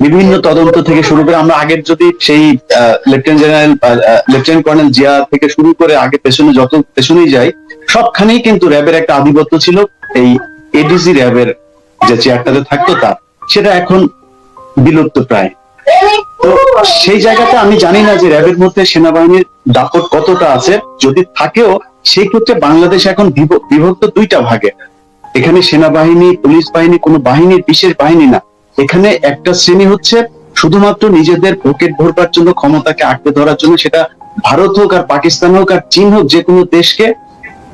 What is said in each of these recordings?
বিভিন্ন তদন্ত থেকে শুরু করে আমরা আগের যদি সেই lieutenant general lieutenant colonel Zia থেকে শুরু করে আগে পেছনে যত পেছনেই যাই, সবখানেই কিন্তু র্যাবের একটা আধিপত্য ছিল। এই এডিসি র্যাবের যে চেয়ারটাতে থাকতো তার, সেটা এখন বিলুপ্ত প্রায়। তো সেই জায়গাতে আমি জানি না যে র্যাবের মধ্যে সেনাবাহিনীর দাপট কতটা আছে। যদি থাকেও, সেই ক্ষেত্রে বাংলাদেশ এখন বিভ- বিভক্ত দুইটা ভাগে। এখানে সেনাবাহিনী, পুলিশ বাহিনী কোনো বাহিনীর বিশেষ বাহিনী না। এখানে একটা শ্রেণি হচ্ছে শুধুমাত্র নিজেদের পকেট ভরবার জন্য, ক্ষমতাকে আঁকড়ে ধরার জন্য। সেটা ভারত হোক আর পাকিস্তান হোক আর চীন হোক, যে কোনো দেশকে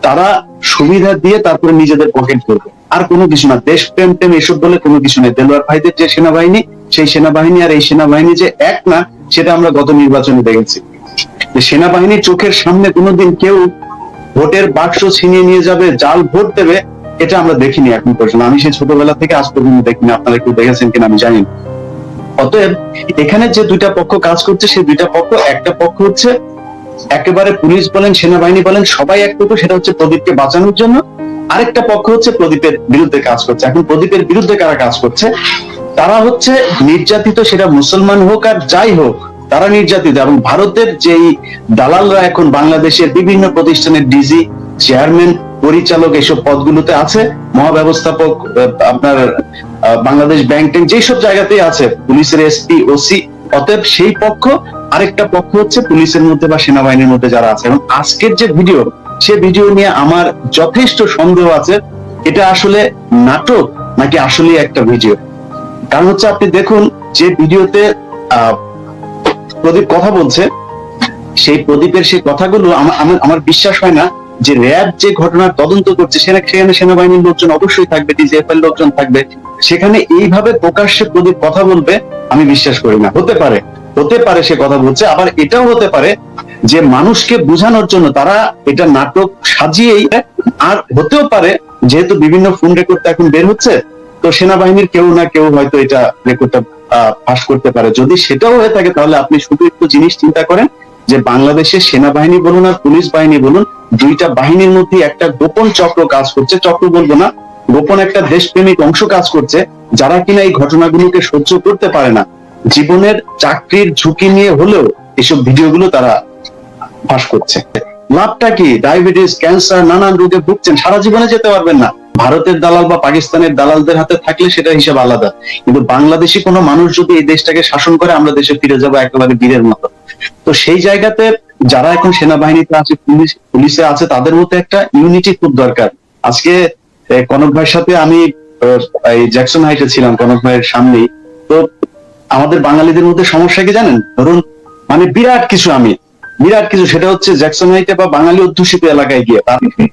তারা সুবিধা দিয়ে তারপরে নিজেদের পকেট করবে আর কোনো কিছু না। দেশ প্রেম টেম এসব বলে কোনো কিছু নেই। দেলোয়ার ভাইদের যে সেনাবাহিনী, সেই সেনাবাহিনী আর এই সেনাবাহিনী যে এক না, সেটা আমরা গত নির্বাচনে দেখেছি। যে সেনাবাহিনীর চোখের সামনে কোনোদিন কেউ ভোটের বাক্স ছিনিয়ে নিয়ে যাবে, জাল ভোট দেবে এটা আমরা দেখিনি এখন পর্যন্ত। আমি সেই ছোটবেলা থেকে আজ পর্যন্ত দেখিনি। আপনারা একটু দেখেছেন কিনা আমি জানি অতএব এখানে যে দুইটা পক্ষ কাজ করছে, সেই দুইটা পক্ষ, একটা পক্ষ হচ্ছে একেবারে পুলিশ বলেন, সেনাবাহিনী বলেন, সবাই এক পক্ষ সেটা হচ্ছে প্রদীপকে বাঁচানোর জন্য। আরেকটা পক্ষ হচ্ছে প্রদীপের বিরুদ্ধে কাজ করছে। এখন প্রদীপের বিরুদ্ধে কারা কাজ করছে? তারা হচ্ছে নির্যাতিত, সেটা মুসলমান হোক আর যাই হোক, তারা নির্যাতিত। এবং ভারতের যেই দালালরা এখন বাংলাদেশের বিভিন্ন প্রতিষ্ঠানের ডিজি চেয়ারম্যান, পরিচালক এসব পদগুলোতে আছে। মহাব্যবস্থাপক আপনার বাংলাদেশ ব্যাংক ট্যাঙ্ক, যেসব জায়গাতেই আছে, পুলিশের এসপি, ওসি, অতএব সেই পক্ষ, আরেকটা পক্ষ হচ্ছে পুলিশের মধ্যে বা সেনাবাহিনীর মধ্যে যারা আছে। এবং আজকের যে ভিডিও, সে ভিডিও নিয়ে আমার যথেষ্ট সন্দেহ আছে। এটা আসলে নাটক নাকি আসলে একটা ভিডিও? কারণ হচ্ছে আপনি দেখুন, যে ভিডিওতে প্রদীপ কথা বলছে, সেই প্রদীপের সেই কথাগুলো আমার বিশ্বাস হয় না। যে র্যাব যে ঘটনার তদন্ত করছে সেখানে সেনাবাহিনীর লোকজন অবশ্যই থাকবে ডিজিএফআই লোকজন থাকবে। সেখানে এইভাবে প্রকাশ্যে প্রদীপ কথা বলবে, আমি বিশ্বাস করি না। হতে পারে হতে পারে সে কথা বলছে, আবার এটাও হতে পারে যে মানুষকে বোঝানোর জন্য তারা এটা নাটক সাজিয়েই আর হতেও পারে, যেহেতু বিভিন্ন ফোন রেকর্ড এখন বের হচ্ছে, তো সেনাবাহিনীর কেউ না কেউ হয়তো এটা রেকর্ডটা ফাঁস করতে পারে। যদি সেটাও হয়ে থাকে, তাহলে আপনি শুধু একটু জিনিস চিন্তা করেন যে বাংলাদেশের সেনাবাহিনী বলুন আর পুলিশ বাহিনী বলুন, দুইটা বাহিনীর মধ্যে একটা গোপন চক্র কাজ করছে। চক্র বলব না, গোপন একটা দেশপ্রেমিক অংশ কাজ করছে, যারা কিনা এই ঘটনাগুলোকে সহ্য করতে পারে না। জীবনের চাকরির ঝুঁকি নিয়ে হলেও এসব ভিডিওগুলো তারা ফাঁস করছে। লাভটা কি? ডায়াবেটিস, ক্যান্সার, নানান রোগে ভুগছেন, সারা জীবনে যেতে পারবেন না। ভারতের দালাল বা পাকিস্তানের দালালদের হাতে থাকলে সেটা হিসাব আলাদা। কিন্তু বাংলাদেশি কোনো মানুষ যদি এই দেশটাকে শাসন করে, আমরা দেশে ফিরে যাব একেবারে বীরের মতো। তো সেই জায়গাতে যারা এখন সেনাবাহিনীতে আছে, পুলিশ পুলিশে আছে, তাদের মধ্যে একটা ইউনিটি খুব দরকার। আজকে কনক ভাইয়ের সাথে আমি এই জ্যাকসন হাইটে ছিলাম, কনক ভাইয়ের সামনেই। তো আমাদের বাঙালিদের মধ্যে সমস্যা কি জানেন? ধরুন মানে বিরাট কিছু আমি, বিরাট কিছু, সেটা হচ্ছে জ্যাকসন হাইটে বা বাঙালি অধ্যুষিত এলাকায় গিয়ে।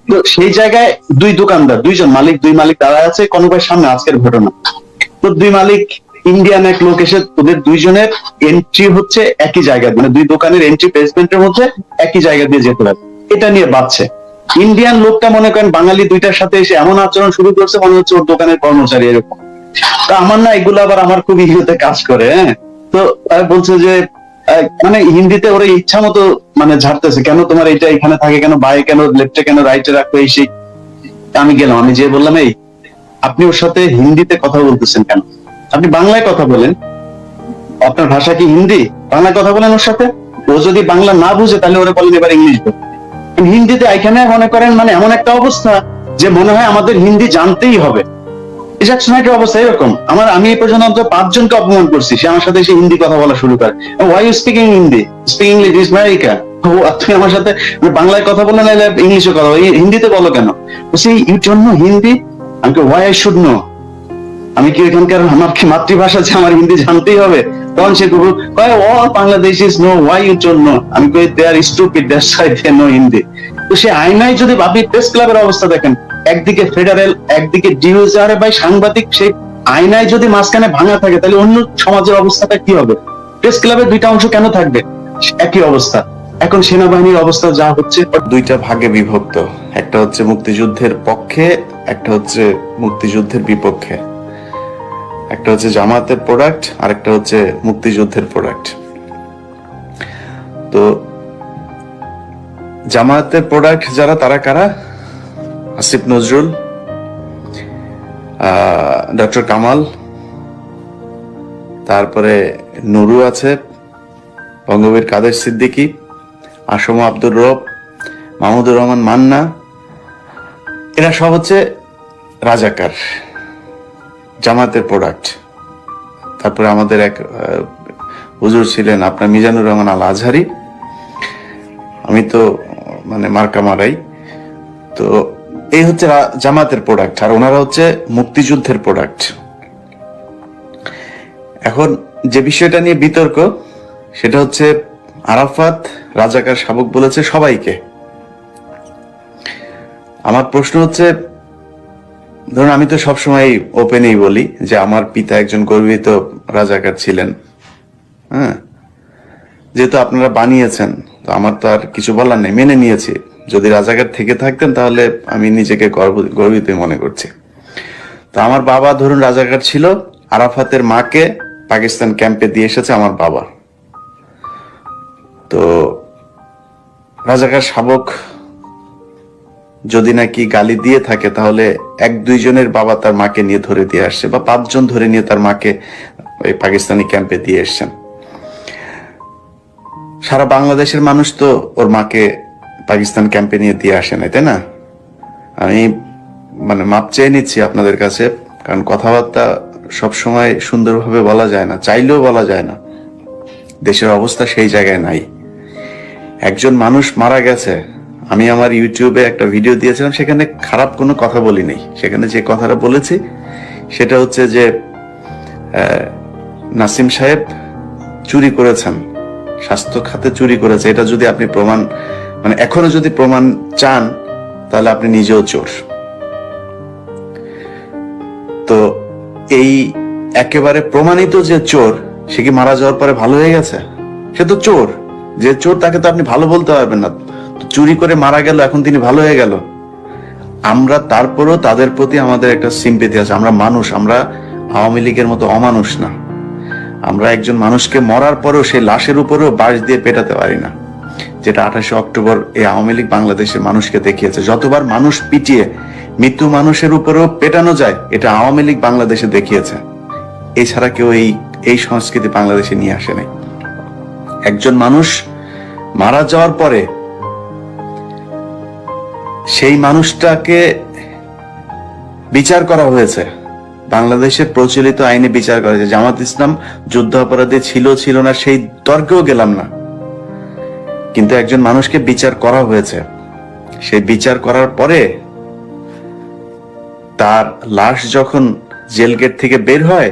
তো সেই জায়গায় দুই দোকানদার, দুইজন মালিক, দুই মালিক দাঁড়ায় আছে, কনক ভাইয়ের সামনে আজকের ঘটনা। তো দুই মালিক ইন্ডিয়ান এক লোক এসে ওদের দুইজনের এন্ট্রি হচ্ছে একই জায়গায় মানে দুই দোকানের এন্ট্রি বেসমেন্টের মধ্যে একই জায়গা দিয়ে যেতে হবে। এটা নিয়ে বাঁচছে। ইন্ডিয়ান লোকটা মনে করেন বাঙালি দুইটার সাথে এসে এমন আচরণ শুরু করছে, মনে হচ্ছে ওর দোকানের কর্মচারী এরকম। তা আমার না এগুলো আবার আমার খুব ইহুতে কাজ করে হ্যাঁ? তো বলছে যে মানে হিন্দিতে ওরা ইচ্ছা মতো মানে ঝাড়তেছে, কেন তোমার এটা এখানে থাকে কেন বাই কেন লেফটে কেন রাইটে রাখবে এই সেই। আমি গেলাম, আমি যে বললাম, এই, আপনি ওর সাথে হিন্দিতে কথা বলতেছেন কেন? আপনি বাংলায় কথা বলেন। আপনার ভাষা কি হিন্দি? বাংলায় কথা বলেন ওর সাথে। ও যদি বাংলা না বুঝে, তাহলে ওরা বলেন এবার ইংলিশ হিন্দিতে এখানে মনে করেন মানে এমন একটা অবস্থা যে মনে হয় আমাদের হিন্দি জানতেই হবে। অবস্থা এরকম? আমার, আমি এই পর্যন্ত পাঁচজনকে অপমান করছি। সে আমার সাথে এসে হিন্দি কথা বলা শুরু করে। Why you speaking Hindi speaking English is America তুমি আমার সাথে মানে বাংলায় কথা বলে না, ইংলিশে কথা হিন্দিতে বলো কেন? সেই ইউ জন্য হিন্দি, আমি ওয়াই আই শুড নো আমি কি এখানকার আমার কি মাতৃভাষা যে আমার হিন্দি জানতেই হবে? তখন সে গুরু কয় all Bangladesh is no why you জন্য আমি কই they are stupid that's why they no Hindi তো সে আইনায় যদি ভাবি প্রেস ক্লাবের অবস্থা দেখেন, একদিকে ফেডারেল একদিকে ডিউজ আরে ভাই, সাংবাদিক সেই আয়নায় যদি মাঝখানে ভাঙা থাকে, তাহলে অন্য সমাজের অবস্থাটা কি হবে? প্রেস ক্লাবের দুইটা অংশ কেন থাকবে? একই অবস্থা। এখন সেনাবাহিনীর অবস্থা যা হচ্ছে দুইটা ভাগে বিভক্ত। একটা হচ্ছে মুক্তিযুদ্ধের পক্ষে, একটা হচ্ছে মুক্তিযুদ্ধের বিপক্ষে। একটা হচ্ছে জামাতের প্রোডাক্ট আর একটা হচ্ছে মুক্তিযুদ্ধের প্রোডাক্ট তো জামায়াতের প্রোডাক্ট যারা, তারা কারা? আসিফ নজরুল ডক্টর কামাল, তারপরে নুরু আছে, বঙ্গবীর কাদের সিদ্দিকী, আসম আব্দুর রব, মাহমুদুর রহমান মান্না, এরা সব হচ্ছে রাজাকার। জামাতের প্রোডাক্ট তারপরে আমাদের এক হুজুর ছিলেন আপনার মিজানুর রহমান আল আজহারি আমি তো মানে মার্কা মারাই। তো এই হচ্ছে জামাতের প্রোডাক্ট আর ওনারা হচ্ছে মুক্তিযুদ্ধের প্রোডাক্ট এখন যে বিষয়টা নিয়ে বিতর্ক, সেটা হচ্ছে আরাফাত রাজাকার শাবক বলেছে সবাইকে। আমার প্রশ্ন হচ্ছে ধরুন, আমি তো সবসময় ওপেনই বলি যে আমার পিতা একজন গর্বিত রাজাকার ছিলেন। হ্যাঁ? যেহেতু আপনারা বানিয়েছেন, তো আমার তো আর কিছু বলার নেই। মেনে নিয়েছি। যদি রাজাকার থেকে থাকতেন, তাহলে আমি নিজেকে গর্ব- গর্বিত মনে করছি। তো আমার বাবা ধরুন রাজাকার ছিল, আরাফাতের মাকে পাকিস্তান ক্যাম্পে দিয়ে এসেছে আমার বাবা। তো রাজাকার শাবক যদি নাকি গালি দিয়ে থাকে, তাহলে এক দুইজনের বাবা তার মাকে নিয়ে ধরে দিয়ে আসছে বা পাঁচজন ধরে নিয়ে তার মাকে ওই পাকিস্তানি ক্যাম্পে দিয়ে এসছেন। সারা বাংলাদেশের মানুষ তো ওর মাকে পাকিস্তান ক্যাম্পে নিয়ে দিয়ে আসে নাই, তাই না? আমি মানে মাপ চেয়ে নিচ্ছি আপনাদের কাছে, কারণ কথাবার্তা সব সময় সুন্দরভাবে বলা যায় না, চাইলেও বলা যায় না। দেশের অবস্থা সেই জায়গায় নাই। একজন মানুষ মারা গেছে আমি আমার ইউটিউবে একটা ভিডিও দিয়েছিলাম, সেখানে খারাপ কোনো কথা বলি নাই। সেখানে যে কথাটা বলেছি, সেটা হচ্ছে যে নাসিম সাহেব চুরি করেছেন, স্বাস্থ্য খাতে চুরি করেছে। এটা যদি আপনি প্রমাণ মানে এখনও যদি প্রমাণ চান, তাহলে আপনি নিজেও চোর। তো এই একেবারে প্রমাণিত যে চোর, সে কি মারা যাওয়ার পরে ভালো হয়ে গেছে? সে তো চোর। যে চোর, তাকে তো আপনি ভালো বলতে পারবেন না। চুরি করে মারা গেল, এখন তিনি ভালো হয়ে গেল। আমরা তারপরও তাদের প্রতি আমাদের একটা সিম্পেথি আছে। আমরা মানুষ, আমরা আওয়ামী লীগের মতো অমানুষ না। আমরা একজন মানুষকে মরার পরেও সেই লাশের উপরেও বাঁশ দিয়ে পেটাতে পারি না, যেটা আঠাশে অক্টোবর এই আওয়ামী লীগ বাংলাদেশের মানুষকে দেখিয়েছে। যতবার মানুষ পিটিয়ে মৃত্যু মানুষের উপরেও পেটানো যায়, এটা আওয়ামী লীগ বাংলাদেশে দেখিয়েছে। এছাড়া কেউ এই এই সংস্কৃতি বাংলাদেশে নিয়ে আসে নাই। একজন মানুষ মারা যাওয়ার পরে সেই মানুষটাকে বিচার করা হয়েছে। বাংলাদেশের প্রচলিত আইনে বিচার করা হয়েছে। জামাত ইসলাম যুদ্ধ অপরাধী ছিল ছিল না, সেই তর্কেও গেলাম না। কিন্তু একজন মানুষকে বিচার করা হয়েছে। সেই বিচার করার পরে তার লাশ যখন জেল গেট থেকে বের হয়,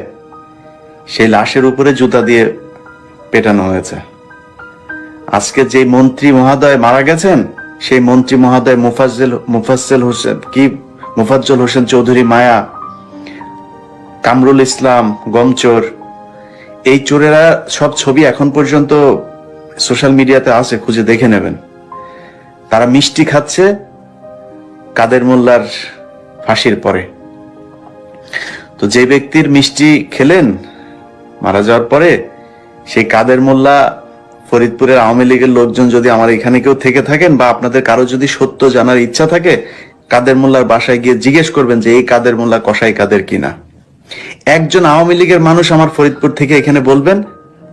সেই লাশের উপরে জুতা দিয়ে পেটানো হয়েছে। আজকে যে মন্ত্রী মহোদয় মারা গেছেন সেই মন্ত্রী মহোদয় মুফাজ্জল মুফাজ্জল হোসেন, কি? মুফাজ্জল হোসেন চৌধুরী মায়া, কামরুল ইসলাম, গমচোর, এই চোরেরা সব ছবি এখন পর্যন্ত সোশ্যাল মিডিয়াতে আছে, খুঁজে দেখে নেবেন। তারা মিষ্টি খাচ্ছে কাদের মোল্লার ফাঁসির পরে। তো যে ব্যক্তির মিষ্টি খেলেন, মারা যাওয়ার পরে সেই কাদের মোল্লা ফরিদপুরের আওয়ামী লীগের লোকজন যদি আমার এখানে কেউ থেকে থাকেন বা আপনাদের কারও যদি সত্য জানার ইচ্ছা থাকে, কাদের মোল্লার বাসায় গিয়ে জিজ্ঞেস করবেন যে এই কাদের মোল্লা কসাই কাদের কিনা। একজন আওয়ামী লীগের মানুষ আমার ফরিদপুর থেকে এখানে বলবেন,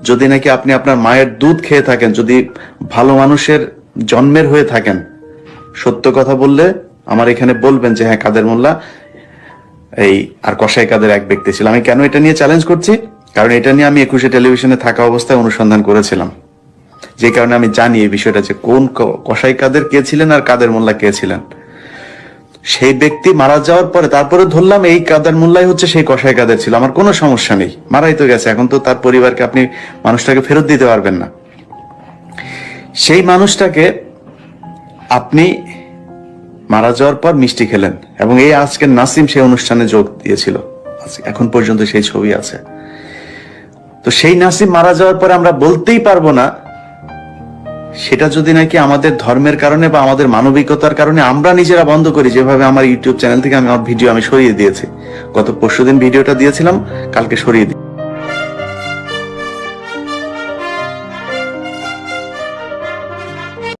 যদি নাকি আপনি আপনার মায়ের দুধ খেয়ে থাকেন, যদি ভালো মানুষের জন্মের হয়ে থাকেন, সত্য কথা বললে আমার এখানে বলবেন যে হ্যাঁ কাদের মোল্লা, এই আর কসাই কাদের এক ব্যক্তি ছিল। আমি কেন এটা নিয়ে চ্যালেঞ্জ করছি? কারণ এটা নিয়ে আমি একুশে টেলিভিশনে থাকা অবস্থায় অনুসন্ধান করেছিলাম। যে কারণে আমি জানি এই বিষয়টা যে কোন কসাই কাদের কে ছিলেন আর কাদের মোল্লা কে ছিলেন। সেই ব্যক্তি মারা যাওয়ার পরে তারপরে ধরলাম এই কাদের মোল্লাই হচ্ছে সেই কসাই কাদের ছিল। আমার কোনো সমস্যা নেই, মারাই তো গেছে। এখন তো তার পরিবারকে আপনি মানুষটাকে ফেরত দিতে পারবেন না। সেই মানুষটাকে আপনি মারা যাওয়ার পর মিষ্টি খেলেন এবং এই আজকে নাসিম সেই অনুষ্ঠানে যোগ দিয়েছিল। এখন পর্যন্ত সেই ছবি আছে। তো সেই নাসিম মারা যাওয়ার পরে আমরা বলতেই পারব না সেটা যদি নাকি আমাদের ধর্মের কারণে বা আমাদের মানবিকতার কারণে আমরা নিজেরা বন্ধ করি, যেভাবে আমার ইউটিউব চ্যানেল থেকে আমি আমার ভিডিও আমি সরিয়ে দিয়েছি। গত পরশুদিন ভিডিওটা দিয়েছিলাম, কালকে সরিয়ে দিই